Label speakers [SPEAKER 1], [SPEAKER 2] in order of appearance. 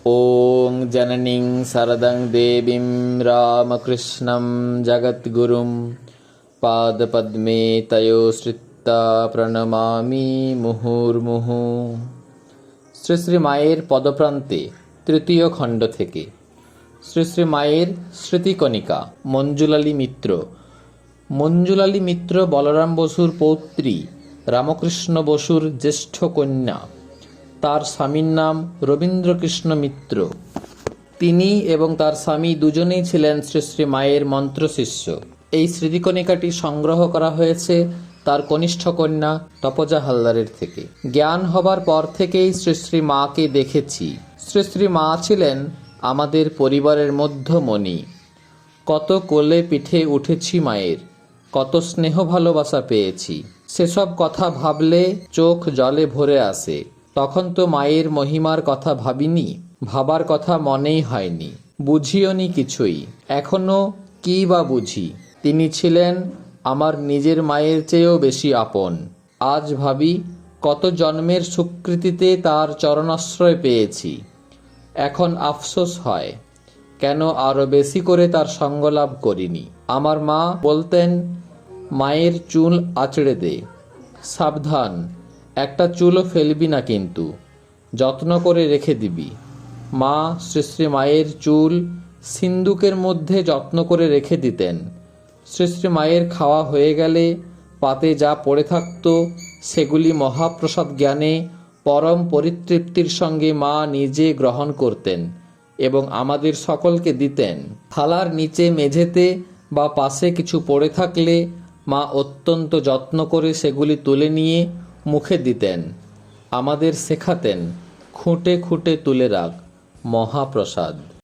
[SPEAKER 1] ॐ जननीं शरदं देवीं रामकृष्णं जगद्गुरुं पादपद्मे तयोश्रित्ता প্রণমামি মুহুর্মুহু শ্রী শ্রী মায়ের পদপ্রান্তে তৃতীয় খণ্ড থেকে শ্রী শ্রী মায়ের স্মৃতিকণিকা মঞ্জুলালী মিত্র মঞ্জুলালী মিত্র বলরাম বসুর পৌত্রী রামকৃষ্ণ বসুর জ্যেষ্ঠ কন্যা তার স্বামীর নাম রবীন্দ্রকৃষ্ণ মিত্র। তিনি এবং তার স্বামী দুজনেই ছিলেন শ্রী শ্রী মায়ের মন্ত্রশিষ্য এই স্মৃতিকণিকাটি সংগ্রহ করা হয়েছে তার কনিষ্ঠ কন্যা তপজা হালদারের থেকে। জ্ঞান হবার পর থেকেই শ্রী শ্রী মাকে দেখেছি। শ্রী শ্রী মা ছিলেন আমাদের পরিবারের মধ্যমণি। কত কোলে পিঠে উঠেছি মায়ের, কত স্নেহ ভালোবাসা পেয়েছি। সেসব কথা ভাবলে চোখ জলে ভরে আসে। তখন তো মায়ের মহিমার কথা ভাবিনি, ভাবার কথা মনেই হয়নি। বুঝিওনি কিছুই। এখনও কি বা বুঝি? তিনি ছিলেন আমার নিজের মায়ের চেয়েও বেশি আপন। আজ ভাবি, কত জন্মের স্বীকৃতিতে তার চরণাশ্রয় পেয়েছি। এখন আফসোস হয়, কেন আরও বেশি করে তার সঙ্গ লাভ করিনি? আমার মা বলতেন, মায়ের চুল আঁচড়ে দে। সাবধান একটা চুলও ফেলবি না কিন্তু। যত্ন করে রেখে দিবি। মা শ্রী মায়ের চুল সিন্দুকের মধ্যে যত্ন করে রেখে দিতেন। শ্রী মায়ের খাওয়া হয়ে গেলে পাতে যা পড়ে থাকতো, সেগুলি মহাপ্রসাদ জ্ঞানে পরম পরিতৃপ্তির সঙ্গে মা নিজে গ্রহণ করতেন এবং আমাদের সকলকে দিতেন। থালার নিচে মেঝেতে বা পাশে কিছু পড়ে থাকলে মা অত্যন্ত যত্ন করে সেগুলি তুলে নিয়ে মুখে দিতেন আমাদের শেখাতেন খুঁটে খুঁটে তুলে রাখ মহাপ্রসাদ।